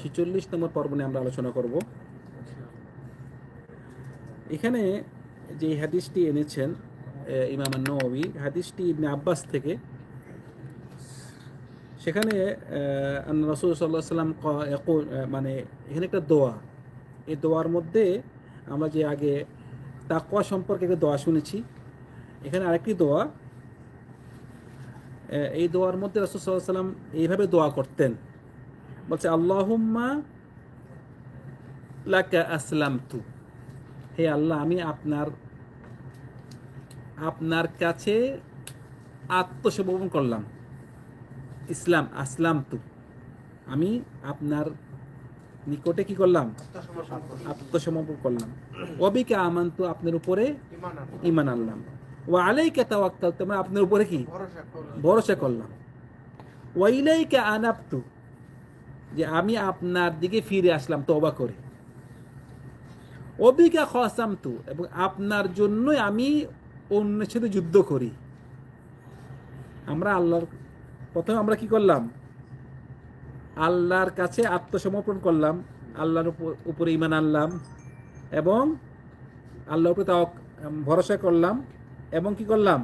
ছিচল্লিশ নম্বর পর্ব নিয়ে আমরা আলোচনা করব। এখানে যে হাদিসটি এনেছেন ইমাম নবী হাদিসটি ইবনে আব্বাস থেকে। সেখানে রসুল সাল্লাহ সাল্লাম মানে এখানে একটা দোয়া। এই দোয়ার মধ্যে আমরা যে আগে তাকওয়া সম্পর্কে একটা দোয়া শুনেছি। এখানে আরেকটি দোয়া এই দোয়ার মধ্যে রসুল সাল্লাহ সাল্লাম এইভাবে দোয়া করতেন। বলছে আল্লাহুম্মা লাকা আসলাম তু হে আল্লাহ আমি আপনার আপনার কাছে আত্মসমর্পণ করলাম। ইসলাম আসলাম তু আমি আপনার নিকটে কি করলাম? আত্মসমর্পণ করলাম। অবিকে আমান্তু আপনার উপরে ইমান আনলাম। ও আলাইকে তাওয়াক্কাল তোমরা আপনার উপরে কি? ভরসা করলাম। ওয়াইলাইকে আনাপ্তু যে আমি আপনার দিকে ফিরে আসলাম তওবা করে। অবিকা খসামতু, এবং আপনার জন্যই আমি অন্যের সাথে যুদ্ধ করি। আমরা আল্লাহর, প্রথমে আমরা কি করলাম? আল্লাহর কাছে আত্মসমর্পণ করলাম, আল্লাহর উপরে ইমান আনলাম, এবং আল্লাহর উপরে তাও ভরসা করলাম, এবং কি করলাম?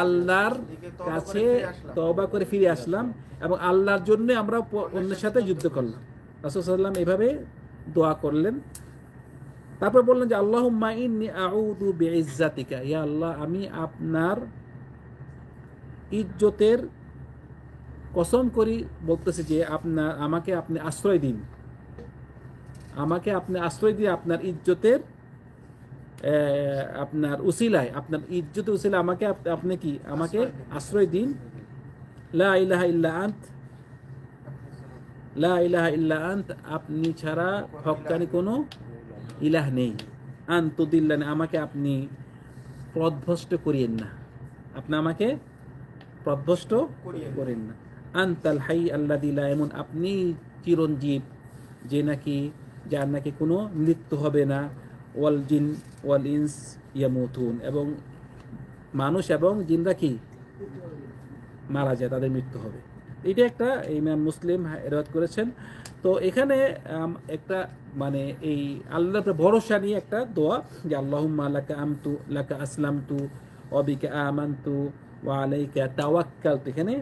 আল্লাহর কাছে তবা করে ফিরে আসলাম এবং আল্লাহর জন্য আমরা অন্যের সাথে যুদ্ধ করলাম। রাসূল সাল্লাম এভাবে দোয়া করলেন। তারপর বললেন যে আল্লাহ ইন্নি আউদু বিইজ্জাতিকা। ইয়া আল্লাহ আমি আপনার ইজ্জতের কসম করি বলতেছে যে আপনার আমাকে আপনি আশ্রয় দিন। আমাকে আপনি আশ্রয় দিয়ে আপনার ইজ্জতের আপনার উসিলায় আপনার ইজ্জত উসিলা আমাকে আপনি কি আমাকে আশ্রয় দিন। লা ইলাহা ইল্লা আন্ত। লা ইলাহা ইল্লা আন্ত আপনি ছাড়া হক্কানি কোনো ইলাহ নেই। আন্তদিল্লানে আমাকে আপনি পথভ্রষ্ট করিয়েন না। আপনি আমাকে পথভ্রষ্ট করেন না। আন্তাল হাই আল্লাহ দিলা এমন আপনি চিরঞ্জীব যে নাকি যার নাকি কোনো মৃত্যু হবে না। ওয়াল জিন, ওয়াল ইনস ইয়ামুথুন এবং মানুষ এবং জিনরা কি? মারা যায়, তাদের মৃত্যু হবে। এটা একটা ইমাম মুসলিম রেওয়াত করেছেন। তো এখানে একটা মানে এই আল্লাহ ভরসা নিয়ে একটা দোয়া যে, আল্লাহুম্মা লাকা আমতু, লাকা আসলামতু অবিকা আমান্তু, ওয়া আলাইকা তাওয়াক্কালতু। এখানে,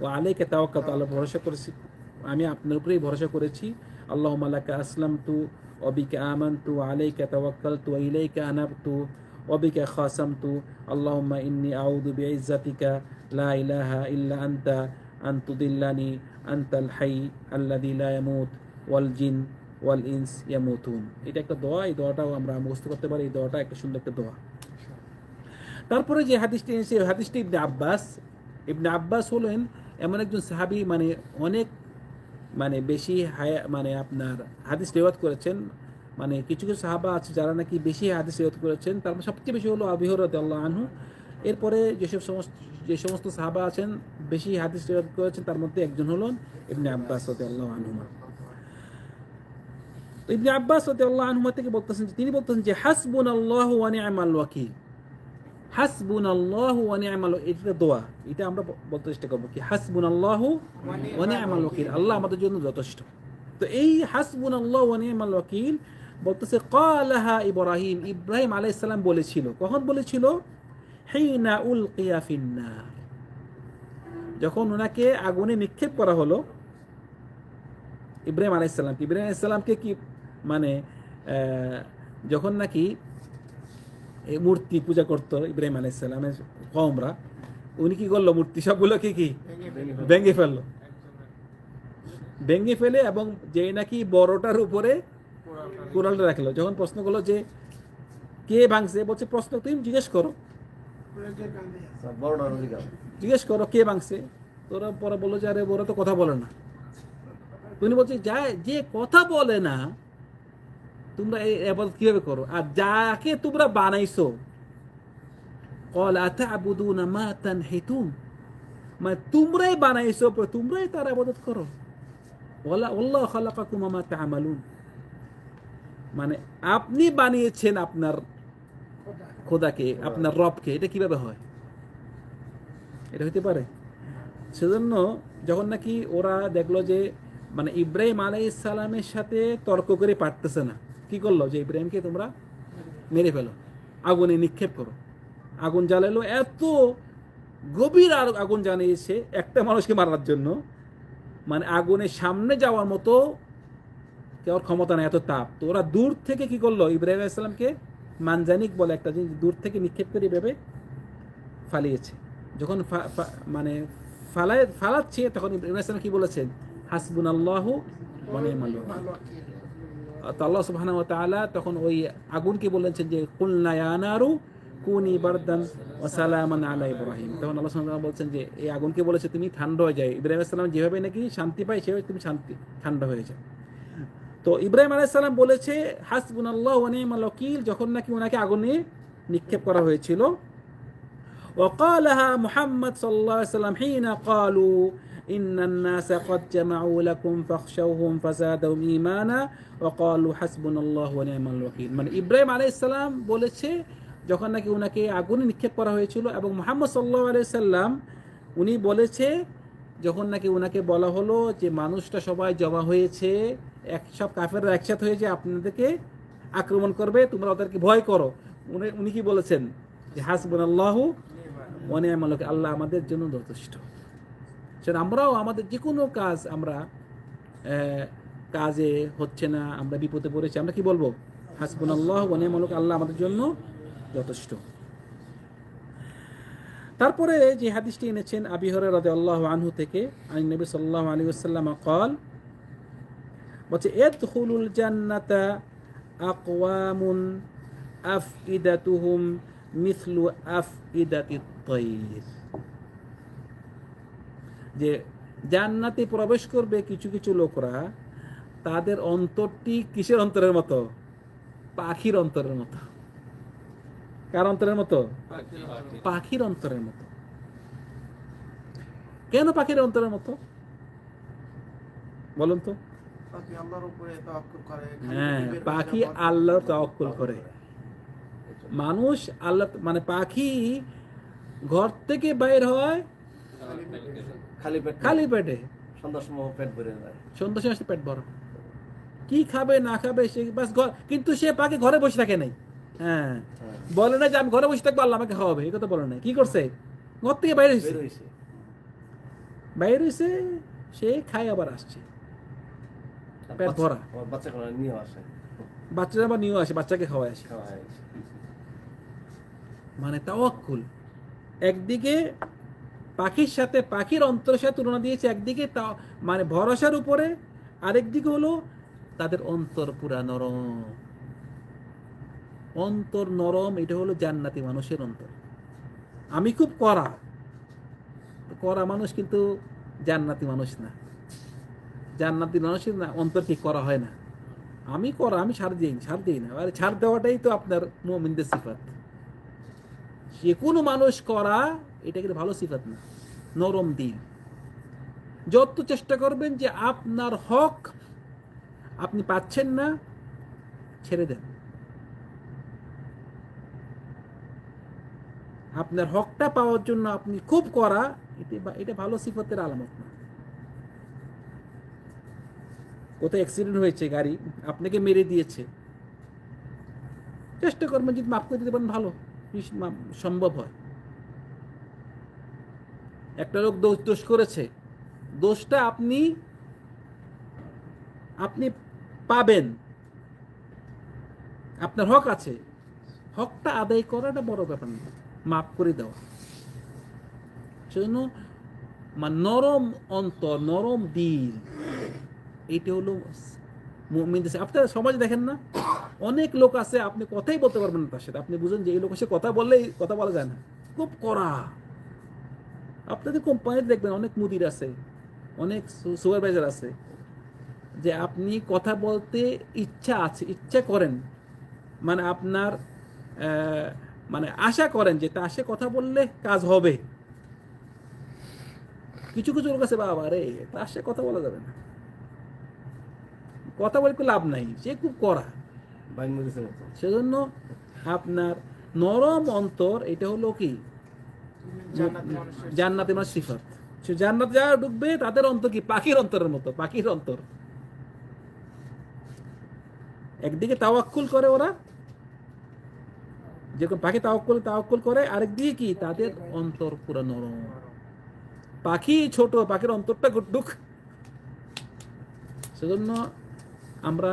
ওয়া আলাইকা তাওয়াক্কালতু আল্লাহ ভরসা করেছি, আমি আপনার উপরেই ভরসা করেছি। আল্লাহ মালাকা আসলাম তু অবিকা আমান তু আলাইকা তওয়াক্কাল তু ইলাইকা আনাব তু অবিকা খাসাম তু আল্লাহ ইন্নি আউদু বেইজাতিকা লা ইলাহা ইল্লা আন্তা আন্তুদিল্লানি আন্তাল হাই আল্লাদি লা ইয়ামুত ওয়াল জিন ওয়াল ইনস ইয়ামুতুন এটা একটা দোয়া, এই দোয়াটাও আমরা মুখস্থ করতে পারি। এই দোয়াটা একটা সুন্দর একটা দোয়া। তারপরে যে হাদিসটি এনেছে, হাদিসটি ইবনে আব্বাস। ইবনে আব্বাস হলেন এমন একজন সাহাবি মানে অনেক মানে বেশি হায়া মানে আপনার হাদিস রেওয়াত করেছেন মানে কিছু কিছু সাহাবা আছে যারা নাকি বেশি হাদিস রেওয়াত করেছেন, তার মধ্যে সবচেয়ে বেশি হলো আবিহরত আল্লাহ আনহু। এরপরে যেসব সমস্ত, যে সমস্ত সাহাবা আছেন, বেশি হাদিস রেওয়াত করেছেন, তার মধ্যে একজন হলেন ইবনে আব্বাস রদি আল্লাহ আনহুমা ইবনে আব্বাস রদি আল্লাহ আনহুমা থেকে বলতেছেন তিনি বলতেছেন যে হাসবুন আল্লাহ ওয়া নি'মাল ওয়াকিল। হাসবুন আল্লাহ ওয়া নি'মাল এটা দোয়া। এটা আমরা বলতে চেষ্টা করব কি হাসবুন আল্লাহ ওয়া নি'মাল ওয়াকিল, আল্লাহ আমাদের জন্য যথেষ্ট। তো এই হাসবুন আল্লাহ ওয়া নি'মাল ওয়াকিল বলতেছে কালাহা ইব্রাহিম ইব্রাহিম আলাইহিস বলেছিল। কখন বলেছিল? হিনা উলকিয়া ফিন্নার। যখন ওনাকে আগুনে নিক্ষেপ করা হলো, ইব্রাহিম আলাইসাল্লামকে ইব্রাহিম আলাইসাল্লামকে কি মানে যখন নাকি এই মূর্তি পূজা করতো ইব্রাহিম আলাইসাল্লামের কমরা উনি কি করল মূর্তি সবগুলোকে কি ভেঙে ফেলল। ভেঙে ফেলে এবং যে নাকি বড়টার উপরে কোরালটা রাখল। যখন প্রশ্ন করল যে কে ভাঙছে বলছে প্রশ্ন তুমি জিজ্ঞেস করো। জিজ্ঞেস করো কে ভাঙছে? তোরা পরে বলল যে আরে ওরা তো কথা বলে না। তুমি বলছে যা যে কথা বলে না তোমরা এই আবাদত কীভাবে করো? আর যাকে তোমরা বানাইছো, কল আতা আবুদুনা মা তানহিতুন মানে তোমরাই বানাইছো, তোমরাই তার আবাদত করো। ওলা আল্লাহ খালাকাকুম মা তা'মালুন। মানে আপনি বানিয়েছেন আপনার খোদাকে, আপনার রবকে, এটা কীভাবে হয়? এটা হতে পারে। সেজন্য যখন নাকি ওরা দেখল যে মানে ইব্রাহিম আলাই ইসালামের সাথে তর্ক করে পারতেছে না কি করল যে ইব্রাহিমকে তোমরা মেরে ফেলো? আগুনে নিক্ষেপ করো। আগুন জ্বালালো, এত গভীর আর আগুন জানিয়েছে একটা মানুষকে মারার জন্য। মানে আগুনের সামনে যাওয়ার মতো কেউ ক্ষমতা নেই, এত তাপ। তো ওরা দূর থেকে কি করল? ইব্রাহিম আলাইসালামকে মানজানিক বলে একটা জিনিস দূর থেকে নিক্ষেপ করে ভেবে ফালিয়েছে। যখন মানে ফালায়, ফালাচ্ছে, তখন ইব্রাহিম আলাইসালাম কি বলেছেন? হাসবুন আল্লাহ মানে তো আল্লাহ সুবহানাহু ওয়া তাআলা তখন ওই আগুনকে বলেছেন যে কুলনা ইয়া নারু কুনি বারদান ওয়া সালামান আলা ইব্রাহিম তখন আল্লাহ সুবহানাহু ওয়া তাআলা বলছেন যে এই আগুনকে বলেছে তুমি ঠান্ডা হয়ে যায় ইব্রাহিম আলাইহিস সালাম যেভাবে নাকি শান্তি পায় সেভাবে তুমি শান্তি ঠান্ডা হয়ে যায় তো ইব্রাহিম আলাইহিস সালাম বলেছে হাসবুনাল্লাহু ওয়া নি'মাল ওয়াকিল যখন নাকি ওনাকে আগুনে নিক্ষেপ করা হয়েছিল وقالها محمد صلى الله عليه وسلم حين قالوا إن الناس قد جمعوا لكم فاخشوهم فزادهم إيمانا وقالوا حسبنا الله ونعم الوكيل মানে ইব্রাহিম আলাইহিস সালাম বলেছে যখন নাকি উনাকে আগুনে নিক্ষেপ করা হয়েছিল এবং মোহাম্মদ সাল্লাল্লাহু আলাইহি সাল্লাম উনি বলেছে যখন নাকি উনাকে বলা হলো যে মানুষটা সবাই জমা হয়েছে এক সব কাফেররা একসাথে হয়েছে আপনাদেরকে আক্রমণ করবে তোমরা ওদেরকে ভয় করো উনি উনি কি বলেছেন যে হাসবুনাল্লাহু ওয়ানে আমালক আল্লাহ আমাদের জন্য যথেষ্ট সেটা আমরাও আমাদের যে কোনো কাজ আমরা কাজে হচ্ছে না, আমরা বিপদে পড়েছি। আমরা কি বলব? হাসবুন আল্লাহ মালক আল্লাহ আমাদের জন্য যথেষ্ট। তারপরে যে হাদিসটি এনেছেন আবি হরে রাদে আল্লাহ আনহু থেকে আলী নবী সাল্লাহ আলী আসসালাম কল বলছে এত হুলুল জান্নাতা আকওয়ামুন আফ ইদাতুহুম মিসলু আফ ইদাতি তৈর যে জান্নাতে প্রবেশ করবে কিছু কিছু লোকরা তাদের অন্তরটি কিসের অন্তরের মতো? পাখির অন্তরের মতো। কার অন্তরের মতো? পাখির অন্তরের মতো। কেন পাখির অন্তরের মতো? বলুন তো। হ্যাঁ পাখি আল্লাহর তাওয়াক্কুল করে। মানুষ আল্লাহ মানে পাখি ঘর থেকে বাইর হয় খালি পেট। খালি পেটে? সন্ধ্যার সময় পেট ভরে যায়। সন্ধ্যা সময় পেট ভরা। কি খাবে না খাবে সে বাস ঘর কিন্তু সে পাখি ঘরে বসে থাকে নাই। হ্যাঁ। হ্যাঁ। বলে না যে আমি ঘরে বসে থাকব আল্লাহ আমাকে খাওয়াবে এই কথা বলে না কি করছে? ঘর থেকে বাইরে হয়েছে? বাইরে হয়েছে সে খায় আবার আসছে। পেট ভরা। বাচ্চা নিয়ে আসে। বাচ্চারা আবার নিয়েও আসে বাচ্চাকে খাওয়ায় আসে। মানে তাওয়াক্কুল। একদিকে পাখির সাথে, পাখির অন্তরের সাথে তুলনা দিয়েছে একদিকে তা মানে ভরসার উপরে আরেকদিকে হলো তাদের অন্তর পুরা নরম। অন্তর নরম, এটা হলো জান্নাতি মানুষের অন্তর। আমি খুব করা করা মানুষ কিন্তু জান্নাতি মানুষ না। জান্নাতি মানুষের না, অন্তর ঠিক করা হয় না। আমি করা আমি ছাড় দিই ছাড় দিই না। আরে ছাড় দেওয়াটাই তো আপনার মোমিনদের সিফাত। যে কোনো মানুষ করা এটা কিন্তু ভালো সিফাত না। নরম দিন যত চেষ্টা করবেন যে আপনার হক আপনি পাচ্ছেন না, ছেড়ে দেন। আপনার হকটা পাওয়ার জন্য আপনি খুব করা এটা এটা ভালো সিফাতের আলামত না। কোথায় অ্যাক্সিডেন্ট হয়েছে গাড়ি, আপনাকে মেরে দিয়েছে। চেষ্টা করবেন যদি মাফ করে দিতে পারেন, ভালো। সম্ভব হয়। একটা লোক দোষ দোষ করেছে। দোষটা আপনি আপনি পাবেন। আপনার হক আছে। হকটা আদায় করাটা বড় ব্যাপার না। মাফ করে দেওয়া সেজন্য নরম অন্তর, নরম দিল। এইটা হলো আপনারা সমাজে দেখেন না? অনেক লোক আছে, আপনি কথাই বলতে পারবেন না তার সাথে। আপনি বুঝেন যে এই লোকের সাথে কথা বললেই, কথা বলা যায় না। খুব কড়া। আপনাদের কোম্পানিতে দেখবেন অনেক মুদির আছে অনেক সুপারভাইজার আছে যে আপনি কথা বলতে ইচ্ছা আছে ইচ্ছা করেন। মানে আপনার মানে আশা করেন যে তার সে কথা বললে কাজ হবে। কিছু কিছু লোক আছে বাবা রে তার সে কথা বলা যাবে না। কথা বলে লাভ নাই সে খুব মতো। সেজন্য আপনার নরম অন্তর এটা হলো কি? জান্নাতি মানে সিফাত। সে জান্নাত যা ঢুকবে তাদের অন্তর কি? পাখির অন্তরের মতো পাখির অন্তর। একদিকে তাওয়াক্কুল করে ওরা যেরকম পাখি তাওয়াক্কুল তাওয়াক্কুল করে আরেকদিকে কি? তাদের অন্তর পুরো নরম। পাখি ছোট পাখির অন্তরটা গুড্ডুক সেজন্য আমরা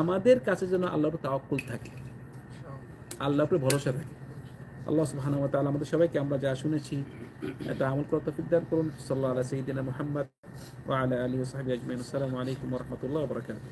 আমাদের কাছে যেন আল্লাহর তাওয়াক্কুল থাকে। আল্লাহর উপরে ভরসা থাকে। আল্লাহ সুবহানাহু ওয়া তাআলা আমাদের সবাইকে আমরা যা শুনেছি এটা আমল করতে তৌফিক দান করুন সাল্লাল্লাহু আলা সাইয়্যিদিনা মুহাম্মদ ওয়া আলা আলিহি ওয়া সাহবিহি আজমাইন আসসালামু আলাইকুম ওয়া রাহমাতুল্লাহি ওয়া বারাকাতুহু